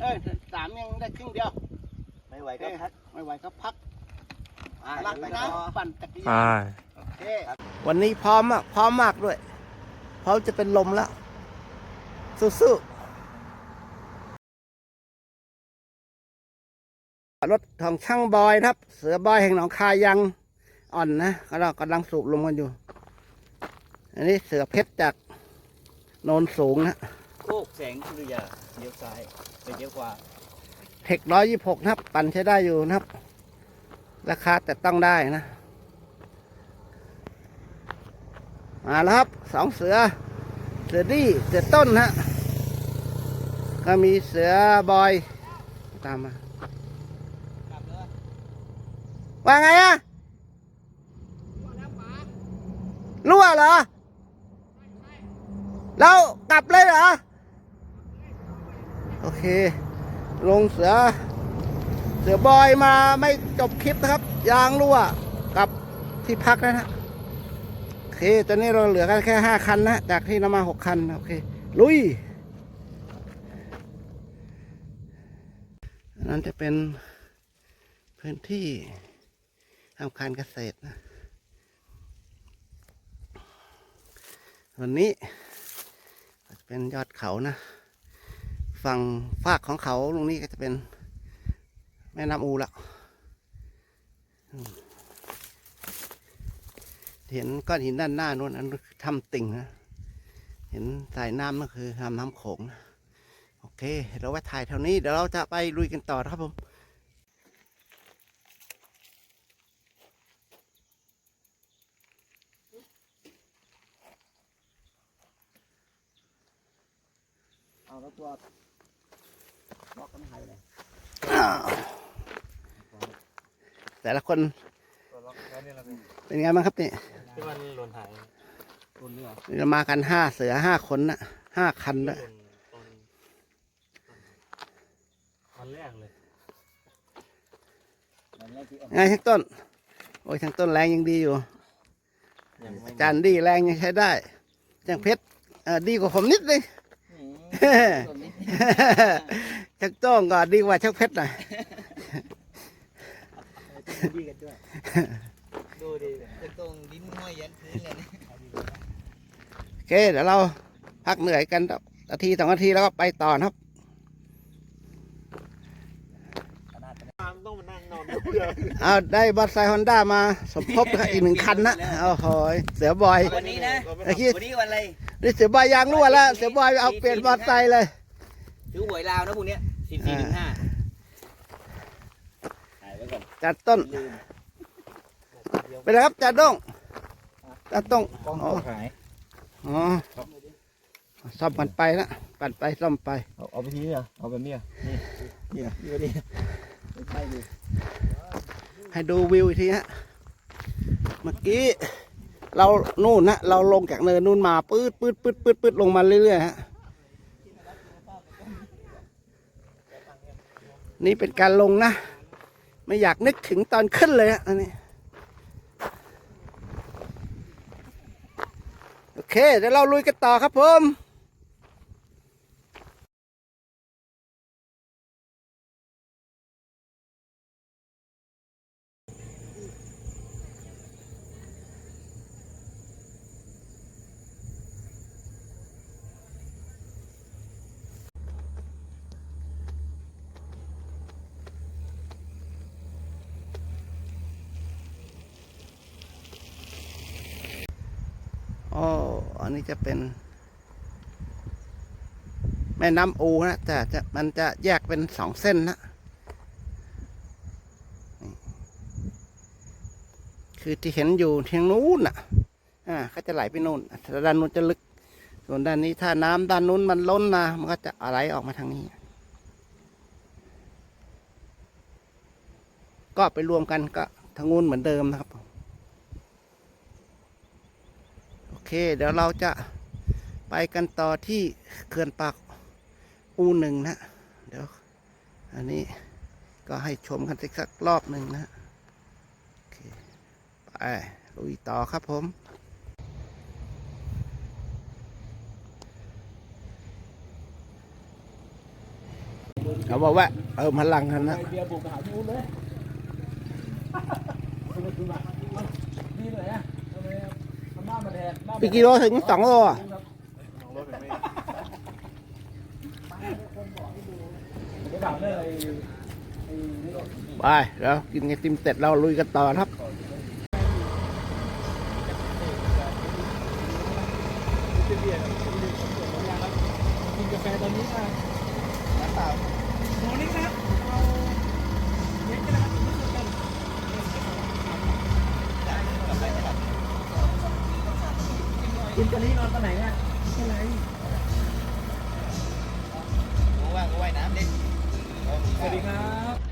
เอ้ยสามยังได้ครึ่งเดียว ไม่ไหวก็พักไม่ไหวก็พักอ่ารักไปนะต่อปั่นจักรไปยานโอเควันนี้พร้อมอะพร้อมมากด้วยพร้อมจะเป็นลมแล้วสู้ๆรถของช่างบอยนะครับ เสือบอยแห่งหนองคายยังอ่อนนะเรากำลังสูบลมกันอยู่ อันนี้เสือเพชรจากโนนสูงนะโคกแสงสุริยาเลี้ยวซ้าย ไปเลี้ยวขวาเทคร้อยยี่หกนะครับ ปั่นใช้ได้อยู่นะครับ ราคาแต่ต้องได้นะมาแล้วครับสองเสือ เสือดี้เสือต้นนะก็มีเสือบอย ตามมากลับเลยว่าไงอะรั่วเหรอ แล้วกลับเลยเหรอ โอเค ลงเสือ เสือบอยมาไม่จบคลิปนะครับ ยางรั่วกับที่พักแล้วนะโอเค ตอนนี้เราเหลือกันแค่ห้าคันนะ จากที่นำมาหกคัน โอเค ลุยนั้นจะเป็นพื้นที่ทำการเกษตรนะวันนี้จะเป็นยอดเขานะ ฝั่งฝากของเขาตรงนี้ก็จะเป็นแม่น้ำอูละเห็นก้อนหินด้านหน้านู้นอันนั้นคือถ้ำติ่งนะ เห็นสายน้ำนั่นคือลำน้ำโขงนะโอเค เราไว้ถ่ายเท่านี้ เดี๋ยวเราจะไปลุยกันต่อครับผมเอาแล้วตัว แต่ละคนตัวล็อกแค่นี้เราเป็นเป็นไงบ้างครับนี่ที่มันหล่นหายตัวนี้เหรอเรามากันห้าเสือห้าคนนะห้าคันหด้วยล่นตอนวันแรกเลยนั่นแรกที่เอาไงช่างต้น โอ้ยช่างต้นแรงยังดีอยู่ยังไม่จานดีแรงยังใช้ได้ช่างเพชรเอ่อดีกว่าผมนิดนึงอื มตัวนี้ช่างโต้งก็ดีกว่าช่างเพชรหน่อยดีกันด้วยดูดีจะตรงลิ้นห้อยยันพื้นเลยนะโอเคเดี๋ยวเราพักเหนื่อยกันนาทีสองนาทีแล้วก็ไปต่อนะครับตามต้องมานั่งนอนดูเลยเอาได้บอสไซฮอนด้ามาสมทบนะครับอีกหนึ่งคันนะโอ้โหเสือบอยวันนี้นะไอ้คิดวันนี้วันอะไรนี่เสือบอยยางรั่วแล้วเสือบอยเอาเปลี่ยนบอสไซเลย ถือหวยลาวนะพวกเนี้ยสี่สี่หนึ่งห้าถ่ายไว้ก่อนจัดต้นลืมไปเลยครับจัดต้งจัดต้งกล้องอ๋อหายอ๋อซ่อมกันไปนะปั่นไปซ่อมไปเอาเอาไปทีนี้เหรอเอาแบบนี้เหรอนี่นี่นะนี่นี่ไม่ใช่ดิให้ดูวิวอีกทีฮะเมื่อกี้ เรานู่นนะเราลงจากเนินนู่นมาปื๊ดปื๊ดปื๊ดปื๊ดปื๊ดลงมาเรื่อยๆฮะ นี่เป็นการลงนะ ไม่อยากนึกถึงตอนขึ้นเลยอันนี้ โอเค เดี๋ยวเราลุยกันต่อครับผม อ๋อ อั นนี้จะเป็น แม่น้ำอูนะแต่จะมันจะแยกเป็นสองเส้นนะคือที่เห็นอยู่ทางนู้นอะ อ่าก็จะไหลไปนู่นด้านนู้นจะลึก ส่วนด้านนี้ถ้าน้ำด้านนู้นมันล้นมามันก็จะไหลออกมาทางนี้ ก็ไปรวมกันก็ทางนู้นเหมือนเดิมนะครับ โอ เค เดี๋ยวเราจะไปกันต่อที่เขื่อนปากอูหนึ่งนะ เดี๋ยว อันนี้ก็ให้ชมกันสักรอบหนึ่งนะโอเคไปลุยต่อครับผมเขาบอกว่าเออพลังกันนะเบียร์บุกหาพี่อุ้นเลยคุณคุณมานี่เลยอะทำไม ทำบ้านมาแดดบ้านปีกิโลถึงสองโลอะไปถามเลยไอ้ไอ้นี่ไปแล้วกินไอติมเสร็จเราลุยกันต่อครับกินกาแฟตอนนี้อะน้ำเปล่าโมนี่ครับเอาเย็นกันนะครับไม่สุดกัน กินตอนนี้นอนตอนไหนเนี่ยที่ไหนว่างก็ว่ายน้ำดิสวัสดีครับ